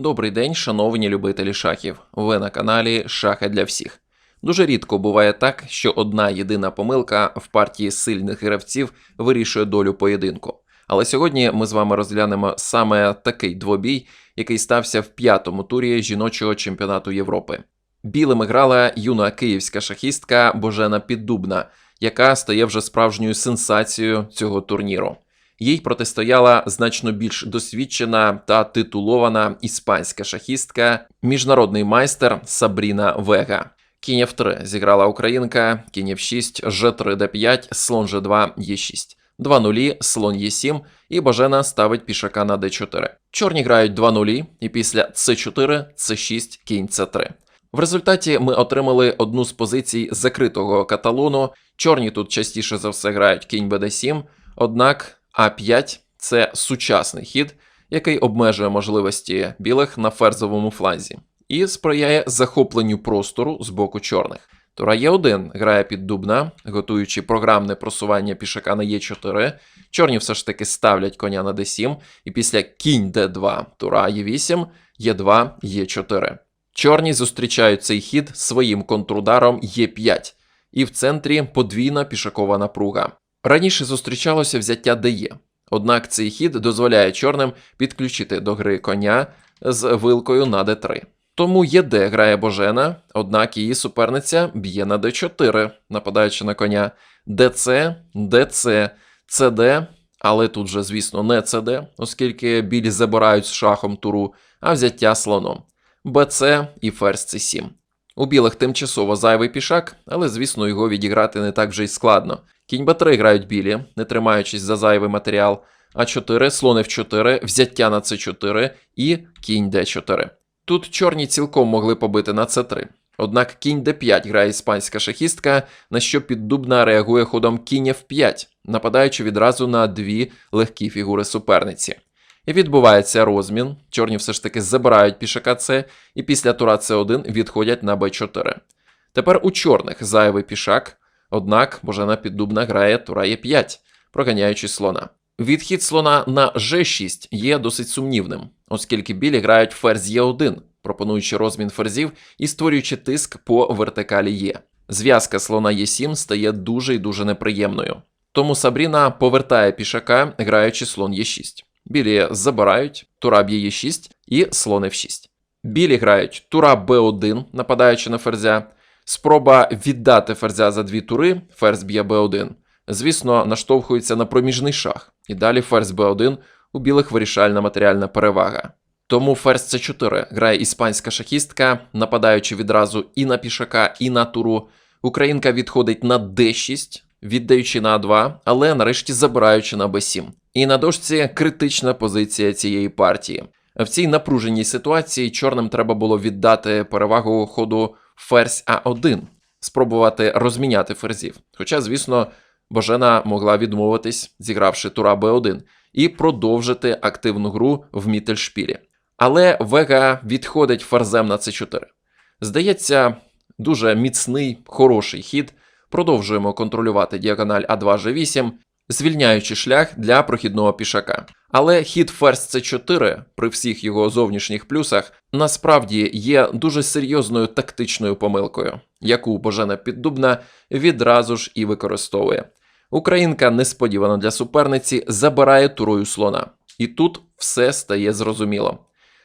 Добрий день, шановні любителі шахів. Ви на каналі Шахи для всіх. Дуже рідко буває так, що одна єдина помилка в партії сильних гравців вирішує долю поєдинку. Але сьогодні ми з вами розглянемо саме такий двобій, який стався в п'ятому турі жіночого чемпіонату Європи. Білими грала юна київська шахістка Божена Піддубна, яка стає вже справжньою сенсацією цього турніру. Їй протистояла значно більш досвідчена та титулована іспанська шахістка, міжнародний майстер Сабріна Вега. Кінь F3 зіграла українка, кінь F6, G3, D5, слон G2, E6. 2 нулі, слон Е7, і Божена ставить пішака на d4. Чорні грають 2 нулі, і після c4, c6, кінь c3. В результаті ми отримали одну з позицій закритого каталону. Чорні тут частіше за все грають кінь bd7, однак а5 це сучасний хід, який обмежує можливості білих на ферзовому фланзі і сприяє захопленню простору з боку чорних. Тура Е1 грає під дубна, готуючи програмне просування пішака на Е4. Чорні все ж таки ставлять коня на d7, і після кінь d2, тура Е8, Е2, Е4. Чорні зустрічають цей хід своїм контрударом Е5, і в центрі подвійна пішакова напруга. Раніше зустрічалося взяття ДЕ, однак цей хід дозволяє чорним підключити до гри коня з вилкою на d3. Тому ЄД грає Божена, однак її суперниця б'є на d4, нападаючи на коня. ДЦ, ДЦ, ЦД, але тут же, звісно, не ЦД, оскільки білі забирають з шахом туру, а взяття слоном. БЦ і ферзь c7. У білих тимчасово зайвий пішак, але, звісно, його відіграти не так вже й складно. Кінь Б3 грають білі, не тримаючись за зайвий матеріал, А4, слон F4, взяття на С4 і кінь Д4. Тут чорні цілком могли побити на С3. Однак кінь d5 грає іспанська шахістка, на що піддубна реагує ходом кінь f5, нападаючи відразу на дві легкі фігури суперниці. І відбувається розмін. Чорні все ж таки забирають пішака С, і після тура С1 відходять на Б4. Тепер у чорних зайвий пішак, однак Божена Піддубна грає тура Е5, проганяючи слона. Відхід слона на G6 є досить сумнівним, оскільки білі грають ферзь Е1, пропонуючи розмін ферзів і створюючи тиск по вертикалі Е. Зв'язка слона Е7 стає дуже і дуже неприємною. Тому Сабріна повертає пішака, граючи слон Е6. Білі забирають, тура б'є Е6 і слон F6. Білі грають тура Б1, нападаючи на ферзя. Спроба віддати ферзя за дві тури, ферзь б'є Б1. Звісно, наштовхується на проміжний шах, і далі ферзь Б1 у білих вирішальна матеріальна перевага. Тому ферзь С4 грає іспанська шахістка, нападаючи відразу і на пішака, і на туру. Українка відходить на d6, віддаючи на А2, але нарешті забираючи на b7. І на дошці критична позиція цієї партії. В цій напруженій ситуації чорним треба було віддати перевагу ходу ферзь А1, спробувати розміняти ферзів. Хоча, звісно, Божена могла відмовитись, зігравши тура Б1, і продовжити активну гру в Міттельшпілі. Але Вега відходить ферзем на С4. Здається, дуже міцний, хороший хід. Продовжуємо контролювати діагональ А2G8, звільняючи шлях для прохідного пішака. Але хід ферзь С4 при всіх його зовнішніх плюсах насправді є дуже серйозною тактичною помилкою, яку Божена Піддубна відразу ж і використовує. Українка несподівано для суперниці забирає турою слона, і тут все стає зрозуміло.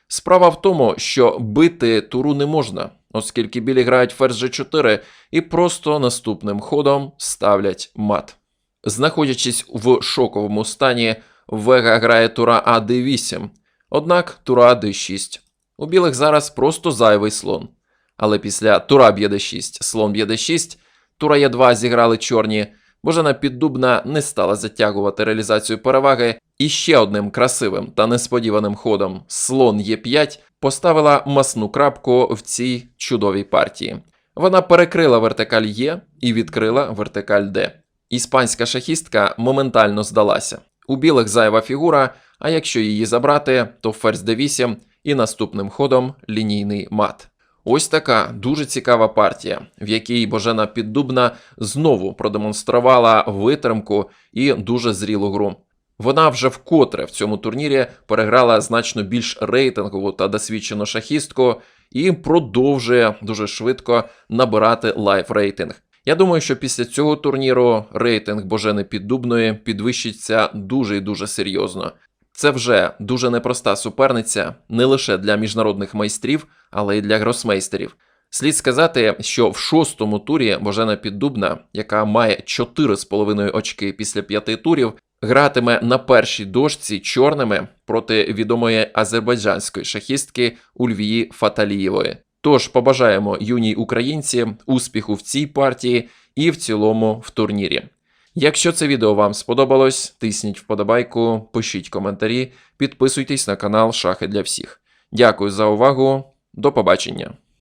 Справа в тому, що бити туру не можна, оскільки білі грають ферзь G4 і просто наступним ходом ставлять мат. Знаходячись в шоковому стані, Вега грає тура А8, однак тура d6. У білих зараз просто зайвий слон. Але після тура б'є d6, слон б'є d6, тура Е2 зіграли чорні. Божена Піддубна не стала затягувати реалізацію переваги, і ще одним красивим та несподіваним ходом слон Е5 поставила масну крапку в цій чудовій партії. Вона перекрила вертикаль Е і відкрила вертикаль Д. Іспанська шахістка моментально здалася. У білих зайва фігура, а якщо її забрати, то ферзь d8 і наступним ходом лінійний мат. Ось така дуже цікава партія, в якій Божена Піддубна знову продемонструвала витримку і дуже зрілу гру. Вона вже вкотре в цьому турнірі переграла значно більш рейтингову та досвідчену шахістку і продовжує дуже швидко набирати лайф рейтинг. Я думаю, що після цього турніру рейтинг Божени Піддубної підвищиться дуже і дуже серйозно. Це вже дуже непроста суперниця не лише для міжнародних майстрів, але й для гросмейстерів. Слід сказати, що в шостому турі Божена Піддубна, яка має 4,5 очки після п'яти турів, гратиме на першій дошці чорними проти відомої азербайджанської шахістки Ульвії Фаталієвої. Тож побажаємо юній українці успіху в цій партії і в цілому в турнірі. Якщо це відео вам сподобалось, тисніть вподобайку, пишіть коментарі, підписуйтесь на канал Шахи для всіх. Дякую за увагу, до побачення!